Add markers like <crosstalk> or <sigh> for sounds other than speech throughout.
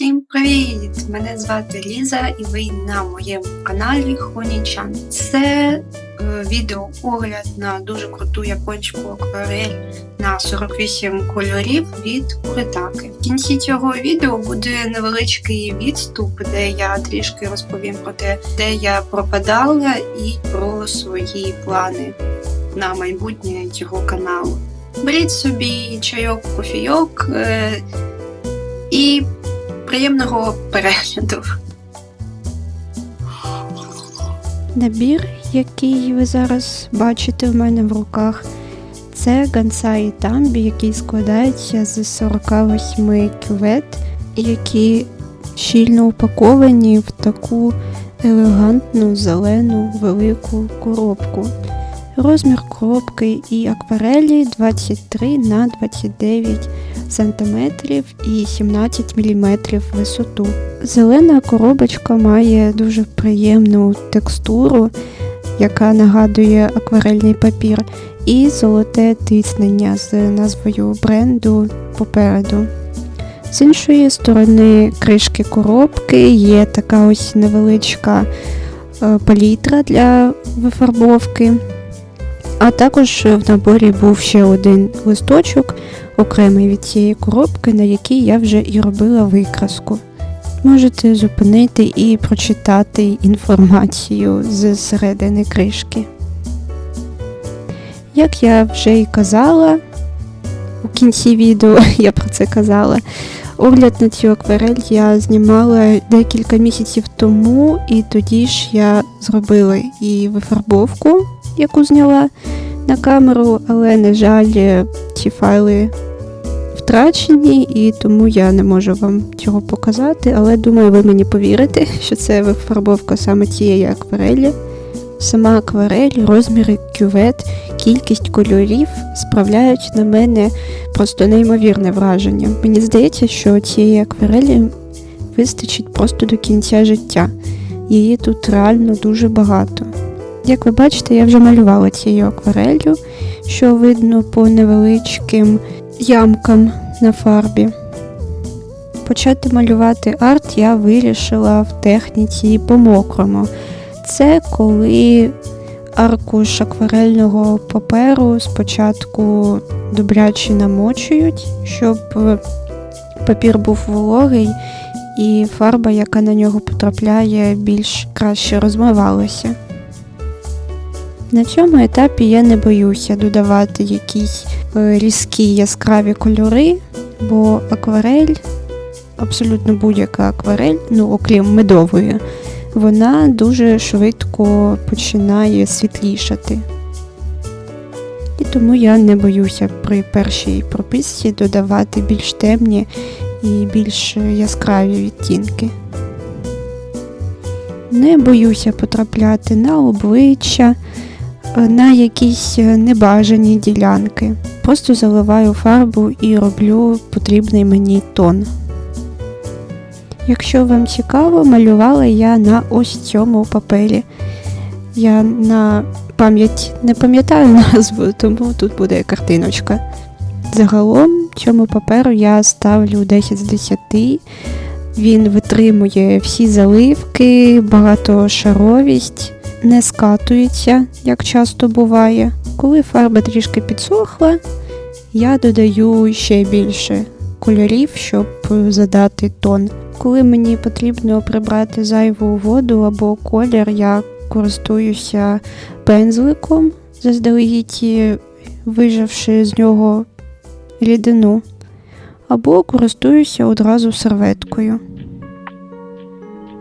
Всім привіт! Мене звати Ліза і ви на моєму каналі Хонічан. Це е, відео огляд на дуже круту японську акварель на 48 кольорів від Куритаки. В кінці цього відео буде невеличкий відступ, де я трішки розповім про те, де я пропадала, і про свої плани на майбутнє цього каналу. Беріть собі чайок, кофійок е, і приємного перегляду. Набір, який ви зараз бачите в мене в руках, це гансай тамбі, який складається з 48 кювет, які щільно упаковані в таку елегантну зелену велику коробку. Розмір коробки і акварелі 23 на 29 см і 17 мм висоту. Зелена коробочка має дуже приємну текстуру, яка нагадує акварельний папір, і золоте тиснення з назвою бренду попереду. З іншої сторони кришки коробки є така ось невеличка е, палітра для вифарбовки. А також в наборі був ще один листочок, окремий від цієї коробки, на якій я вже і робила викраску. Можете зупинити і прочитати інформацію з середини кришки. Як я вже і казала, у кінці відео <laughs> я про це казала. Огляд на цю акварель я знімала декілька місяців тому, і тоді ж я зробила і вифарбовку, яку зняла на камеру, але, на жаль, ці файли втрачені, і тому я не можу вам цього показати. Але думаю, ви мені повірите, що це вифарбовка саме цієї акварелі. Сама акварель, розміри кювет, кількість кольорів справляють на мене просто неймовірне враження. Мені здається, що цієї акварелі вистачить просто до кінця життя. Її тут реально дуже багато. Як ви бачите, я вже малювала цією акварелью, що видно по невеличким ямкам на фарбі. Почати малювати арт я вирішила в техніці по-мокрому. Це коли аркуш акварельного паперу спочатку добряче намочують, щоб папір був вологий і фарба, яка на нього потрапляє, більш краще розмивалася. На цьому етапі я не боюся додавати якісь е, різкі яскраві кольори, бо акварель, абсолютно будь-яка акварель, ну окрім медової, вона дуже швидко починає світлішати. І тому я не боюся при першій прописці додавати більш темні і більш яскраві відтінки. Не боюся потрапляти на обличчя, на якісь небажані ділянки. Просто заливаю фарбу і роблю потрібний мені тон. Якщо вам цікаво, малювала я на ось цьому папері. Я на пам'ять не пам'ятаю назву, тому тут буде картиночка. Загалом цьому паперу я ставлю 10 з 10. Він витримує всі заливки, багатошаровість, не скатується, як часто буває. Коли фарба трішки підсохла, я додаю ще більше кольорів, щоб задати тон. Коли мені потрібно прибрати зайву воду або колір, я користуюся пензликом, заздалегідь вижавши з нього рідину, або користуюся одразу серветкою.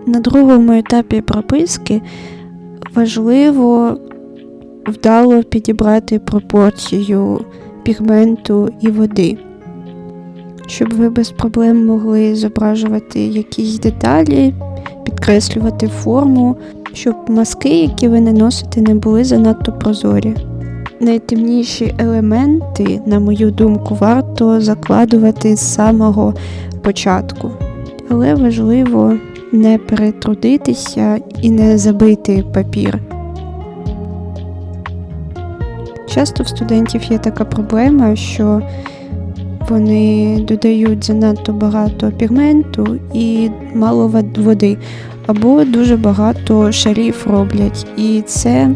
На другому етапі прописки важливо вдало підібрати пропорцію пігменту і води щоб ви без проблем могли зображувати якісь деталі, підкреслювати форму, щоб маски, які ви наносите, не були занадто прозорі. Найтемніші елементи, на мою думку, варто закладувати з самого початку. Але важливо не перетрудитися і не забити папір. Часто в студентів є така проблема, що вони додають занадто багато пігменту і мало води, або дуже багато шарів роблять. І це,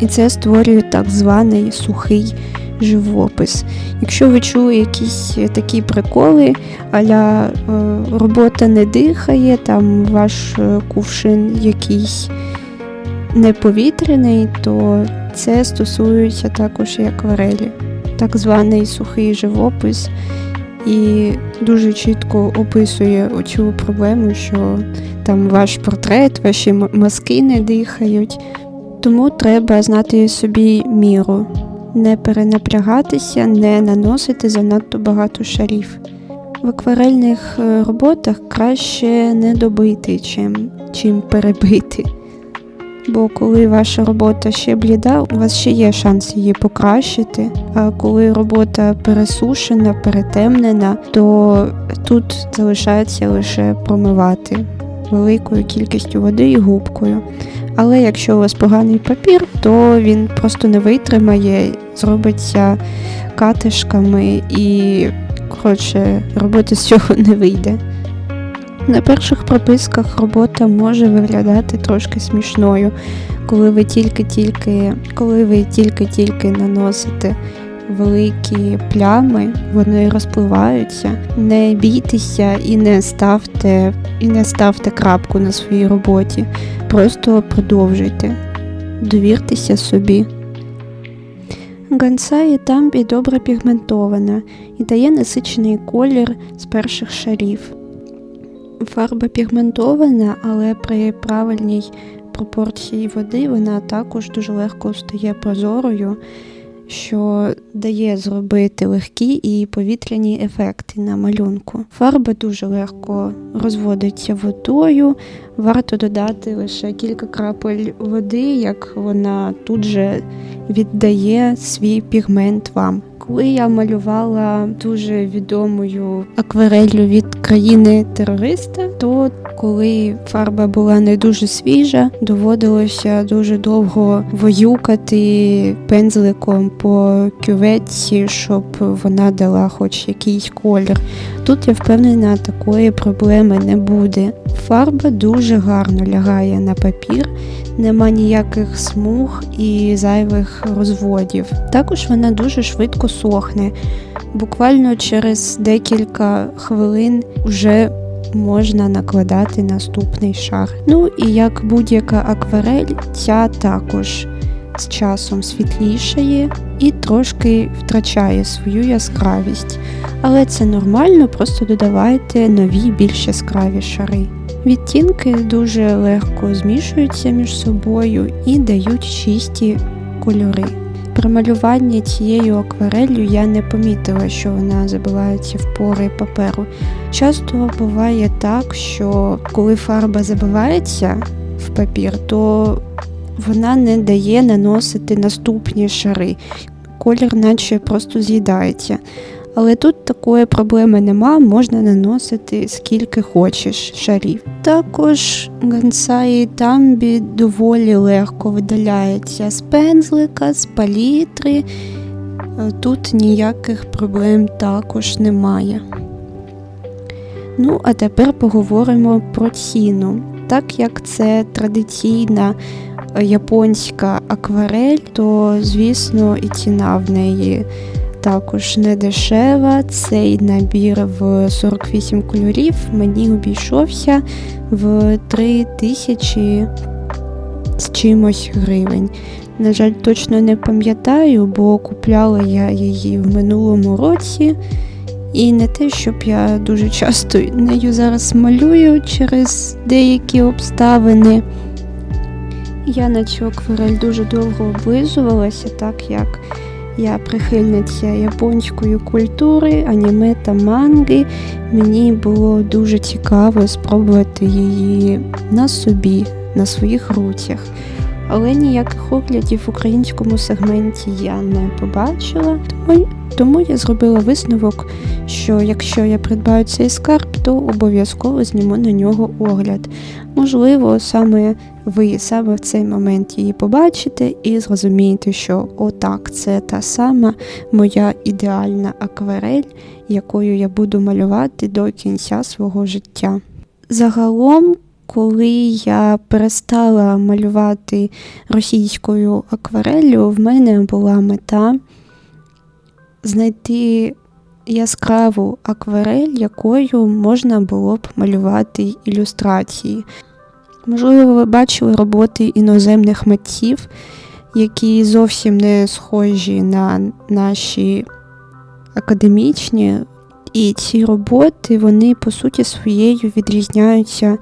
і це створює так званий сухий живопис. Якщо ви чули якісь такі приколи, аля е, робота не дихає, там ваш е, кувшин якийсь неповітряний, то це стосується також і акварелі, так званий сухий живопис, і дуже чітко описує оцю проблему, що там ваш портрет, ваші м- мазки не дихають. Тому треба знати собі міру, не перенапрягатися, не наносити занадто багато шарів. В акварельних е, роботах краще не добити, чим, чим перебити. Бо коли ваша робота ще бліда, у вас ще є шанс її покращити. А коли робота пересушена, перетемнена, то тут залишається лише промивати великою кількістю води і губкою. Але якщо у вас поганий папір, то він просто не витримає, зробиться катишками і, коротше, роботи з цього не вийде. На перших прописках робота може виглядати трошки смішною, коли ви тільки-тільки, коли ви тільки-тільки наносите великі плями, вони розпливаються. Не бійтеся і не ставте, і не ставте крапку на своїй роботі. Просто продовжуйте. Довіртеся собі. Гансаї тамбі добре пігментована і дає насичений колір з перших шарів. Фарба пігментована, але при правильній пропорції води вона також дуже легко стає прозорою, що дає зробити легкі і повітряні ефекти на малюнку. Фарба дуже легко розводиться водою. Варто додати лише кілька крапель води, як вона тут же віддає свій пігмент вам. Коли я малювала дуже відомою аквареллю від країни терориста, то коли фарба була не дуже свіжа, доводилося дуже довго воюкати пензликом по кюветці, щоб вона дала хоч якийсь колір. Тут я впевнена, такої проблеми не буде. Фарба дуже гарно лягає на папір, нема ніяких смуг і зайвих розводів. Також вона дуже швидко сохне. Буквально через декілька хвилин вже можна накладати наступний шар. Ну і як будь-яка акварель, ця також з часом світлішає і трошки втрачає свою яскравість. Але це нормально, просто додавайте нові більш яскраві шари. Відтінки дуже легко змішуються між собою і дають чисті кольори. При малюванні цією аквареллю я не помітила, що вона забивається в пори паперу. Часто буває так, що коли фарба забивається в папір, то вона не дає наносити наступні шари. Колір наче просто з'їдається. Але тут такої проблеми нема, можна наносити скільки хочеш шарів. Також гансаї тамбі доволі легко видаляється з пензлика, з палітри. Е, Тут ніяких проблем також немає. Ну, а тепер поговоримо про ціну. Так як це традиційна японська акварель, то звісно і ціна в неї також не дешева. Цей набір в 48 кольорів мені обійшовся в 3 тисячі з чимось гривень. На жаль, точно не пам'ятаю, бо купляла я її в минулому році. І не те, щоб я дуже часто нею зараз малюю через деякі обставини. Я на цю акварель дуже довго облизувалася, так як я прихильниця японської культури, аніме та манги. Мені було дуже цікаво спробувати її на собі, на своїх руцях. Але ніяких оглядів в українському сегменті я не побачила, тому, тому я зробила висновок, що якщо я придбаю цей скарб, то обов'язково зніму на нього огляд. Можливо, саме ви саме в цей момент її побачите і зрозумієте, що отак, це та сама моя ідеальна акварель, якою я буду малювати до кінця свого життя. Загалом, коли я перестала малювати російською аквареллю, в мене була мета знайти яскраву акварель, якою можна було б малювати ілюстрації. Можливо, ви бачили роботи іноземних митців, які зовсім не схожі на наші академічні. І ці роботи, вони по суті своєю відрізняються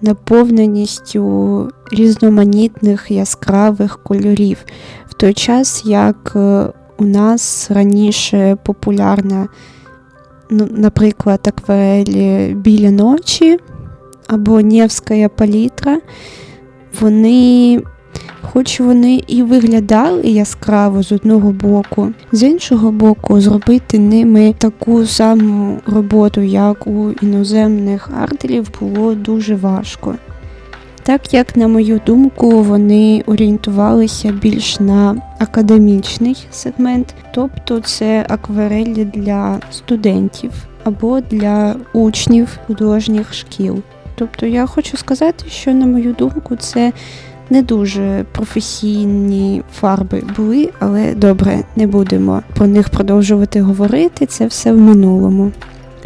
наповненістю різноманітних яскравих кольорів. В той час, як е, у нас раніше популярна, ну, наприклад, акварелі біля ночі або Нєвська палітра, вони, хоч вони і виглядали яскраво з одного боку, з іншого боку, зробити ними таку саму роботу, як у іноземних артерів, було дуже важко. Так як, на мою думку, вони орієнтувалися більш на академічний сегмент, тобто це акварелі для студентів або для учнів художніх шкіл. Тобто я хочу сказати, що, на мою думку, це не дуже професійні фарби були, але добре, не будемо про них продовжувати говорити. Це все в минулому.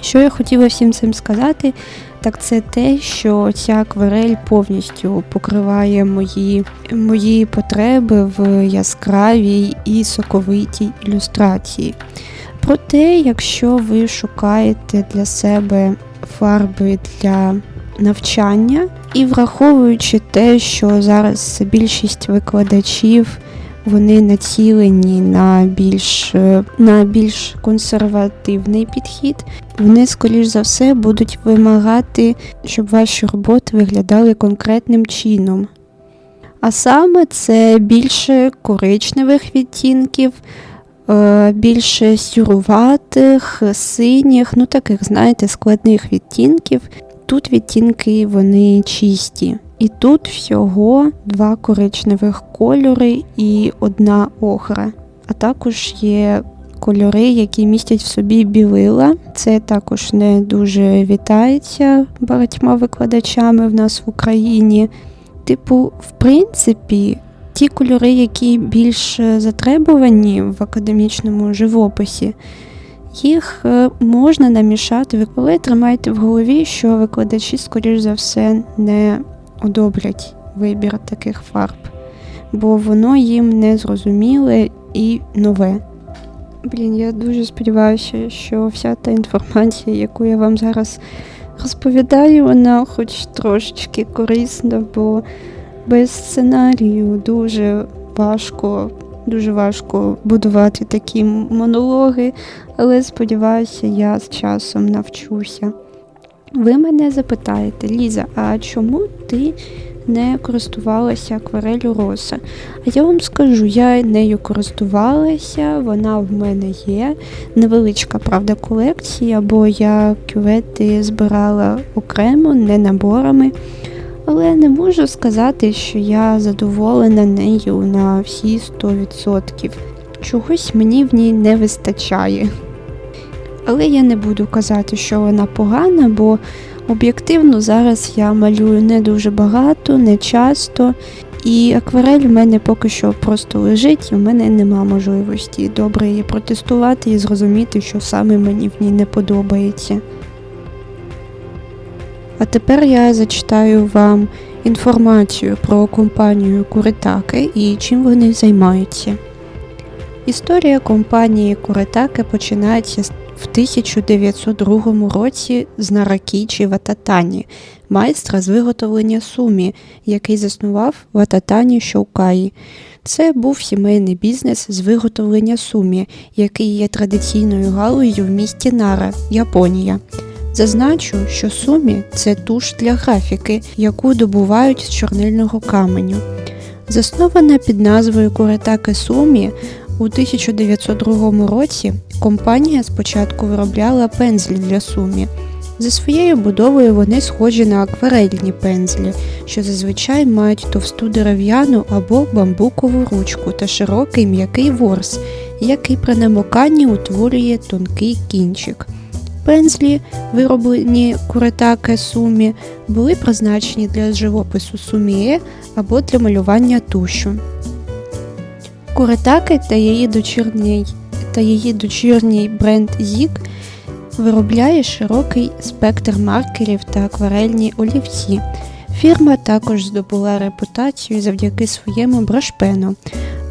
Що я хотіла всім цим сказати, так це те, що ця акварель повністю покриває мої, мої потреби в яскравій і соковитій ілюстрації. Проте, якщо ви шукаєте для себе фарби для навчання і враховуючи те, що зараз більшість викладачів вони націлені на більш, е, на більш консервативний підхід, вони, скоріш за все, будуть вимагати, щоб ваші роботи виглядали конкретним чином. А саме це більше коричневих відтінків, е, більше сюруватих, синіх, ну таких, знаєте, складних відтінків. Тут відтінки вони чисті. І тут всього два коричневих кольори і одна охра. А також є кольори, які містять в собі білила. Це також не дуже вітається багатьма викладачами в нас в Україні. Типу, в принципі, ті кольори, які більш затребувані в академічному живописі, їх е, можна намішати, але тримайте в голові, що викладачі, скоріш за все, не одобрять вибір таких фарб, бо воно їм не зрозуміле і нове. Блін, я дуже сподіваюся, що вся та інформація, яку я вам зараз розповідаю, вона хоч трошечки корисна, бо без сценарію дуже важко, дуже важко будувати такі монологи, але сподіваюся, я з часом навчуся. Ви мене запитаєте, Ліза, а чому ти не користувалася акварелью роса? А я вам скажу, я нею користувалася, вона в мене є. Невеличка, правда, колекція, бо я кювети збирала окремо, не наборами. Але не можу сказати, що я задоволена нею на всі 100%. Чогось мені в ній не вистачає. Але я не буду казати, що вона погана, бо об'єктивно зараз я малюю не дуже багато, не часто. І акварель в мене поки що просто лежить, і в мене нема можливості добре її протестувати і зрозуміти, що саме мені в ній не подобається. А тепер я зачитаю вам інформацію про компанію Куритаки і чим вони займаються. Історія компанії Куритаки починається в 1902 році з Наракічі Вататані, майстра з виготовлення сумі, який заснував Вататані Шоукаї. Це був сімейний бізнес з виготовлення сумі, який є традиційною галузю в місті Нара, Японія. Зазначу, що сумі це туш для графіки, яку добувають з чорнильного каменю. Заснована під назвою Куретаки Сумі у 1902 році компанія спочатку виробляла пензлі для сумі. За своєю будовою вони схожі на акварельні пензлі, що зазвичай мають товсту дерев'яну або бамбукову ручку та широкий м'який ворс, який при намоканні утворює тонкий кінчик. Пензлі, вироблені куретаке сумі, були призначені для живопису суміє або для малювання тушу. Куретаке та її дочірній, та її дочірній бренд Зік виробляє широкий спектр маркерів та акварельні олівці. Фірма також здобула репутацію завдяки своєму брашпену.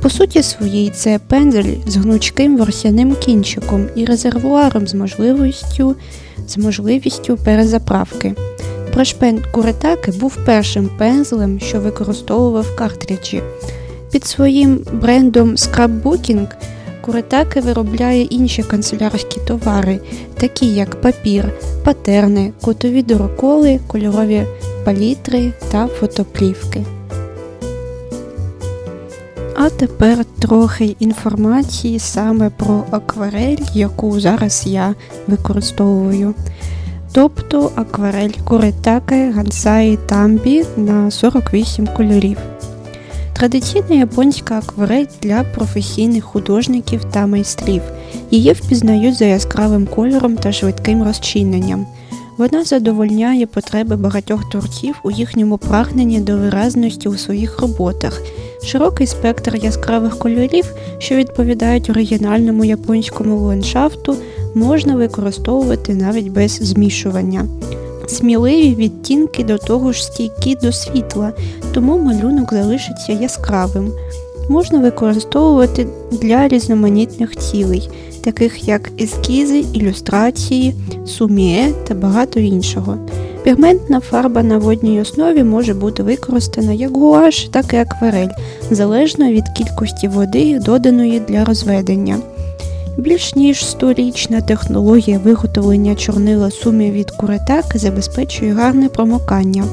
По суті своїй, це пензель з гнучким ворсяним кінчиком і резервуаром з можливістю, з можливістю перезаправки. Брашпен Куретаки був першим пензлем, що використовував картриджі. Під своїм брендом Scrapbooking Куретаки виробляє інші канцелярські товари, такі як папір, патерни, кутові дуроколи, кольорові палітри та фотоплівки. А тепер трохи інформації саме про акварель, яку зараз я використовую. Тобто акварель Куретаке Гансаї Тамбі на 48 кольорів. Традиційна японська акварель для професійних художників та майстрів. Її впізнають за яскравим кольором та швидким розчиненням. Вона задовольняє потреби багатьох творців у їхньому прагненні до виразності у своїх роботах. Широкий спектр яскравих кольорів, що відповідають оригінальному японському ландшафту, можна використовувати навіть без змішування. Сміливі відтінки до того ж стійкі до світла, тому малюнок залишиться яскравим. Можна використовувати для різноманітних цілей, таких як ескізи, ілюстрації, суміє та багато іншого. Пігментна фарба на водній основі може бути використана як гуаш, так і акварель, залежно від кількості води, доданої для розведення. Більш ніж 100-річна технологія виготовлення чорнила сумі від куретаки забезпечує гарне промокання.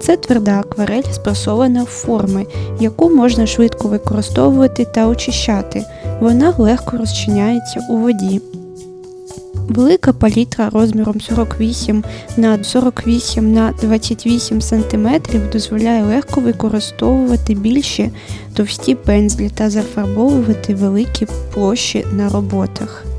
Це тверда акварель, спресована в форми, яку можна швидко використовувати та очищати. Вона легко розчиняється у воді. Велика палітра розміром 48 на 48 на 28 см дозволяє легко використовувати більші товсті пензлі та зафарбовувати великі площі на роботах.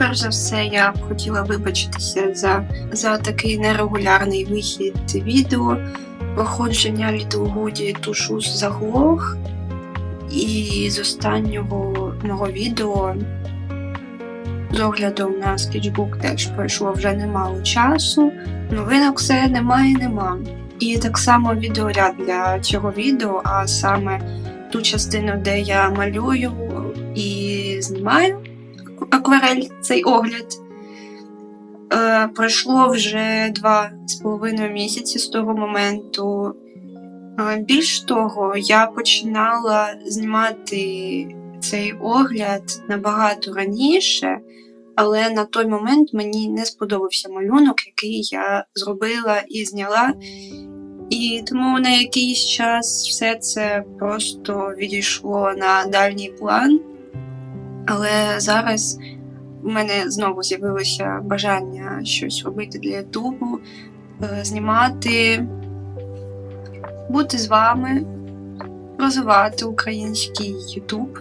Перш за все, я б хотіла вибачитися за, за такий нерегулярний вихід відео. Проходження Little Goody тушу заглох. І з останнього мого відео з оглядом на скетчбук теж пройшло вже немало часу. Новинок все немає, нема. І так само відеоряд для цього відео, а саме ту частину, де я малюю і знімаю акварель, цей огляд. Е, пройшло вже два з половиною місяці з того моменту. Е, більш того, я починала знімати цей огляд набагато раніше, але на той момент мені не сподобався малюнок, який я зробила і зняла. І тому на якийсь час все це просто відійшло на дальній план. Але зараз у мене знову з'явилося бажання щось робити для Ютубу, е, знімати, бути з вами, розвивати український Ютуб.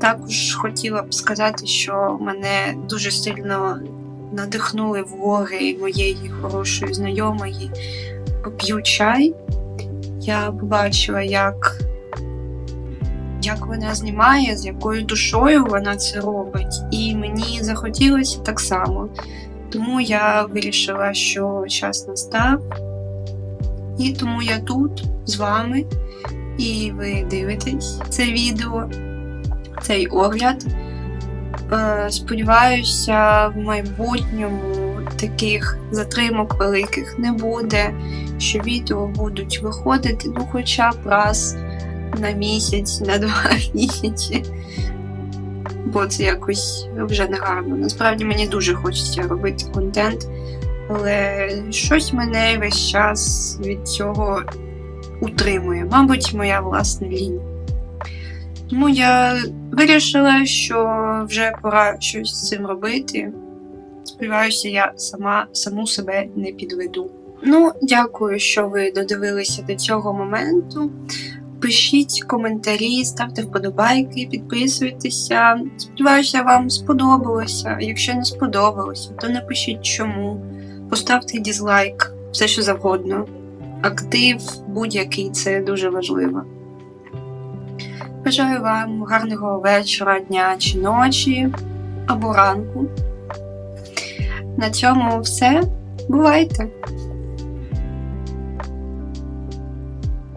Також хотіла б сказати, що мене дуже сильно надихнули влоги моєї хорошої знайомої п'ю чай. Я побачила, як, як вона знімає, з якою душою вона це робить, і мені захотілося так само. Тому я вирішила, що час настав. І тому я тут з вами, і ви дивитесь це відео, цей огляд. Е, Сподіваюся, в майбутньому таких затримок великих не буде, що відео будуть виходити ну хоча б раз на місяць, на два <laughs> місяці. Бо це якось вже не гарно. Насправді мені дуже хочеться робити контент, але щось мене весь час від цього утримує. Мабуть, моя власна лінь. Тому я вирішила, що вже пора щось з цим робити. Сподіваюся, я сама саму себе не підведу. Ну, дякую, що ви додивилися до цього моменту. Пишіть коментарі, ставте вподобайки, підписуйтеся. Сподіваюся, вам сподобалося. Якщо не сподобалося, то напишіть чому. Поставте дізлайк, все що завгодно. Актив будь-який це дуже важливо. Бажаю вам гарного вечора, дня чи ночі або ранку. На цьому все. Бувайте!